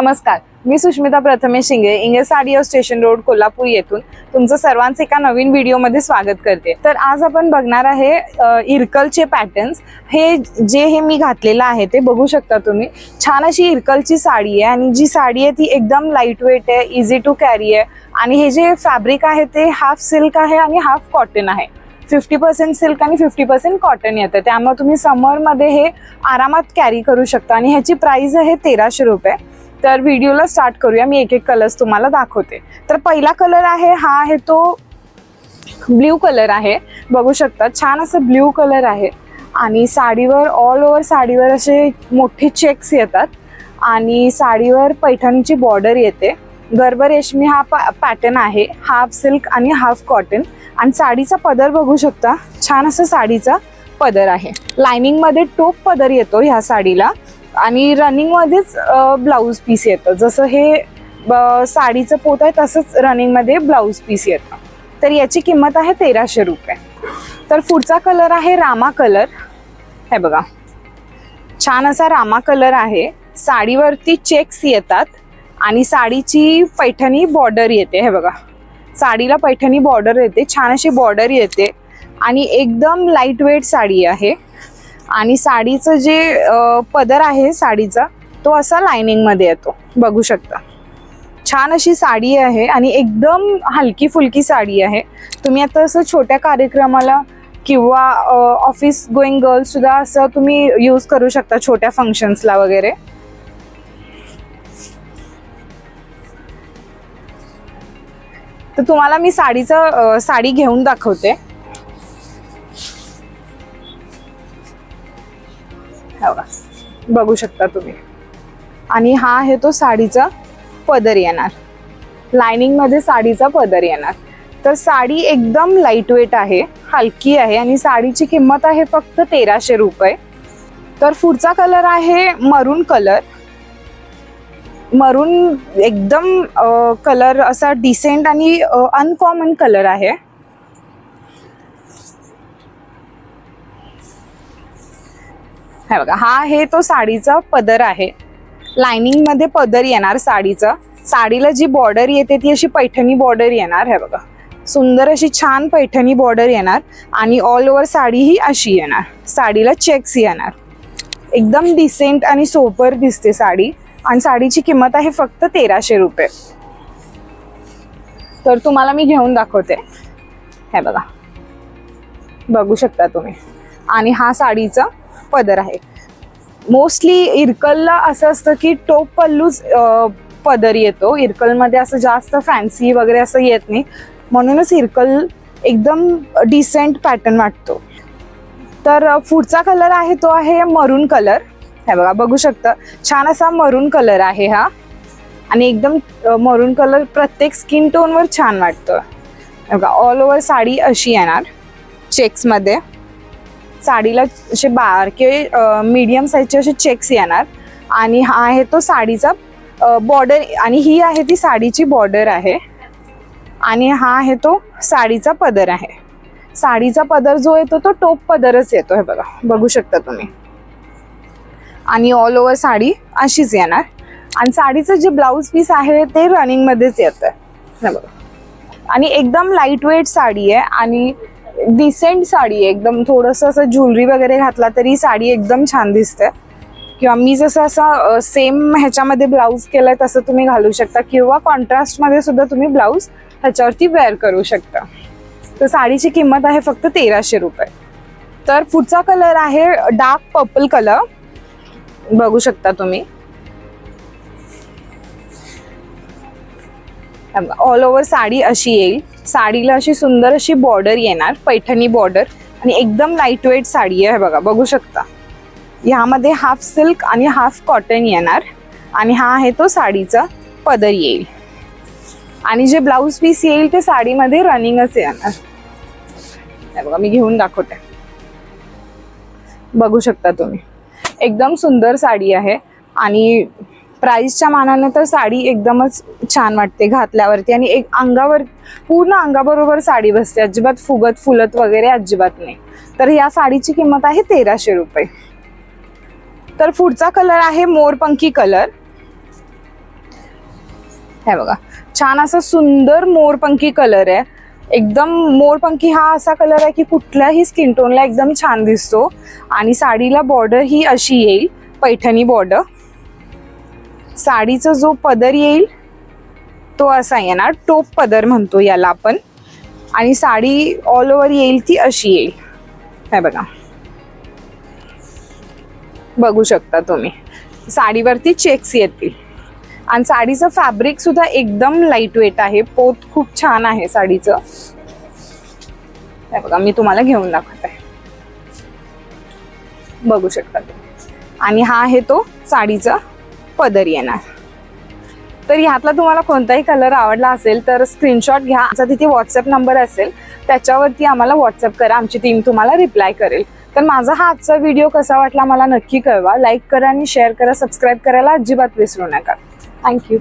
नमस्कार. मी सुष्मिता प्रथमेश शिंगे इंगे साडी स्टेशन रोड कोल्हापूर येथून तुमचं सर्वांचं एका नवीन व्हिडिओमध्ये स्वागत करते. तर आज आपण बघणार आहे इरकलचे पॅटर्न्स हे जे हे मी घातलेलं आहे ते बघू शकता तुम्ही. छान अशी इरकलची साडी आहे आणि जी साडी आहे ती एकदम लाइट वेट आहे इझी टू कॅरी आहे. आणि हे जे फॅब्रिक आहे ते हाफ सिल्क आहे आणि हाफ कॉटन आहे. फिफ्टी पर्सेंट सिल्क आणि फिफ्टी पर्सेंट कॉटन येतं. त्यामुळे तुम्ही समरमध्ये हे आरामात कॅरी करू शकता. आणि ह्याची प्राईज आहे तेराशे रुपये. तर व्हिडिओला स्टार्ट करूया. मी एक एक कलर्स तुम्हाला दाखवते. तर पहिला कलर आहे हा आहे तो ब्ल्यू कलर आहे. बघू शकता छान असं ब्ल्यू कलर आहे. आणि साडीवर ऑल ओव्हर साडीवर असे मोठे चेक्स येतात. आणि साडीवर पैठणीची बॉर्डर येते. गर्भ रेशमी हा पॅटर्न आहे. हाफ सिल्क आणि हाफ कॉटन आणि साडीचा पदर बघू शकता. छान असं साडीचा पदर आहे. लायनिंगमध्ये टोप पदर येतो ह्या साडीला. आणि रनिंगमध्येच ब्लाऊज पीस येतं. जसं हे ब- साडीचं पोत आहे तसंच रनिंगमध्ये ब्लाऊज पीस येतं. तर याची किंमत आहे तेराशे रुपये. तर पुढचा कलर आहे रामा कलर हे बघा. छान असा रामा कलर आहे. साडीवरती चेक्स येतात आणि साडीची पैठणी बॉर्डर येते. हे बघा. साडीला पैठणी बॉर्डर येते. छान अशी बॉर्डर येते. आणि एकदम लाइट वेट साडी आहे. आणि साडीचं जे पदर आहे साडीचा तो असा लायनिंगमध्ये येतो. बघू शकता. छान अशी साडी आहे आणि एकदम हलकी फुलकी साडी आहे. तुम्ही आता असं छोट्या कार्यक्रमाला किंवा ऑफिस गोईंग गर्ल्ससुद्धा असं तुम्ही यूज करू शकता छोट्या फंक्शन्सला वगैरे. तर तुम्हाला मी साडीचं साडी घेऊन दाखवते. बघू शकता तुम्ही. आणि हा आहे तो साडीचा पदर येणार. लायनिंगमध्ये साडीचा पदर येणार. तर साडी एकदम लाइट वेट आहे हलकी आहे आणि साडीची किंमत आहे फक्त तेराशे रुपये. तर पुढचा कलर आहे मरून कलर मरून एकदम कलर असा डिसेंट आणि अनकॉमन कलर आहे. हे बघा हा आहे तो साडीचा पदर आहे. लाइनिंगमध्ये पदर येणार साडीचा. साडीला जी बॉर्डर येते ती अशी पैठणी बॉर्डर येणार हे बघा. सुंदर अशी छान पैठणी बॉर्डर येणार आणि ऑल ओव्हर साडी ही अशी येणार. साडीला चेक्स येणार. एकदम डिसेंट आणि सोपर दिसते साडी. आणि साडीची किंमत आहे फक्त तेराशे रुपये. तर तुम्हाला मी घेऊन दाखवते. हे बघा. बघू शकता तुम्ही. आणि हा साडीचा पदर आहे. मोस्टली इरकलला असं असतं की टोप पल्लूच पदर येतो. इरकलमध्ये असं जास्त फॅन्सी वगैरे असं येत नाही. म्हणूनच इरकल एकदम डिसेंट पॅटर्न वाटतो. तर पुढचा कलर आहे तो आहे मरून कलर हे बघा बघू शकता. छान असा मरून कलर आहे हा. आणि एकदम मरून कलर प्रत्येक स्किन टोनवर छान वाटतो हे बघा ऑल ओव्हर साडी अशी येणार. चेक्समध्ये साडीला असे बारके मीडियम साईजचे असे चेक्स येणार. आणि हा आहे तो साडीचा बॉर्डर आणि ही आहे ती साडीची बॉर्डर आहे. आणि हा आहे तो साडीचा पदर आहे. साडीचा पदर जो येतो तो टोप पदरच येतो. हे बघा बघू शकता तुम्ही. आणि ऑल ओव्हर साडी अशीच येणार. आणि साडीचं जे ब्लाऊज पीस आहे ते रनिंगमध्येच येतं. बघा. आणि एकदम लाइट वेट साडी आहे. आणि डिसेंट साडी आहे. एकदम थोडंसं असं ज्वेलरी वगैरे घातला तरी साडी एकदम छान दिसते. किंवा मी जसं असं सेम ह्याच्यामध्ये ब्लाऊज केलाय तसं तुम्ही घालू शकता. किंवा कॉन्ट्रास्टमध्ये सुद्धा तुम्ही ब्लाऊज ह्याच्यावरती वेअर करू शकता. तर साडीची किंमत आहे फक्त तेराशे रुपये. तर पुढचा कलर आहे डार्क पर्पल कलर बघू शकता तुम्ही. ऑल ओव्हर साडी अशी येईल. साडीला अशी सुंदर अशी बॉर्डर येणार पैठणी बॉर्डर आणि एकदम लाइट वेट साडी आहे बघा बघू शकता. ह्यामध्ये हाफ सिल्क आणि हाफ कॉटन येणार. आणि हा आहे तो साडीचा पदर येईल. आणि जे ब्लाऊज पीस येईल ते साडीमध्ये रनिंगच येणार. हे बघा मी घेऊन दाखवते. बघू शकता तुम्ही. एकदम सुंदर साडी आहे. आणि प्राईसच्या मानाने तर साडी एकदमच छान वाटते घातल्यावरती. आणि एक अंगावर पूर्ण अंगाबरोबर साडी बसते. अजिबात फुगत फुलत वगैरे अजिबात नाही. तर या साडीची किंमत आहे तेराशे रुपये. तर पुढचा कलर आहे मोरपंखी कलर. हे बघा छान असा सुंदर मोरपंखी कलर आहे. एकदम मोरपंखी हा असा कलर आहे की कुठल्याही स्किन टोनला एकदम छान दिसतो. आणि साडीला बॉर्डर ही अशी येईल पैठणी बॉर्डर साडीचा जो पदर येईल तो असा येणार. टोप पदर म्हणतो याला आपण. आणि साडी ऑल ओव्हर येईल ती अशी येईल. काय बघा. बघू शकता तुम्ही. साडीवरती चेक्स येतील. आणि साडीचं फॅब्रिक सुद्धा एकदम लाइट वेट आहे. पोत खूप छान आहे साडीचं. हे बघा मी तुम्हाला घेऊन दाखवत. आहे बघू शकता तुम्ही. आणि हा आहे तो साडीचा पदर येणार. तर ह्यातला तुम्हाला कोणताही कलर आवडला असेल तर स्क्रीनशॉट घ्या. आमचा तिथे व्हॉट्सअप नंबर असेल त्याच्यावरती आम्हाला व्हॉट्सअप करा. आमची टीम तुम्हाला रिप्लाय करेल. तर माझा हा आजचा व्हिडिओ कसा वाटला मला नक्की कळवा. लाईक करा आणि शेअर करा. सबस्क्राईब करायला अजिबात विसरू नका. थँक्यू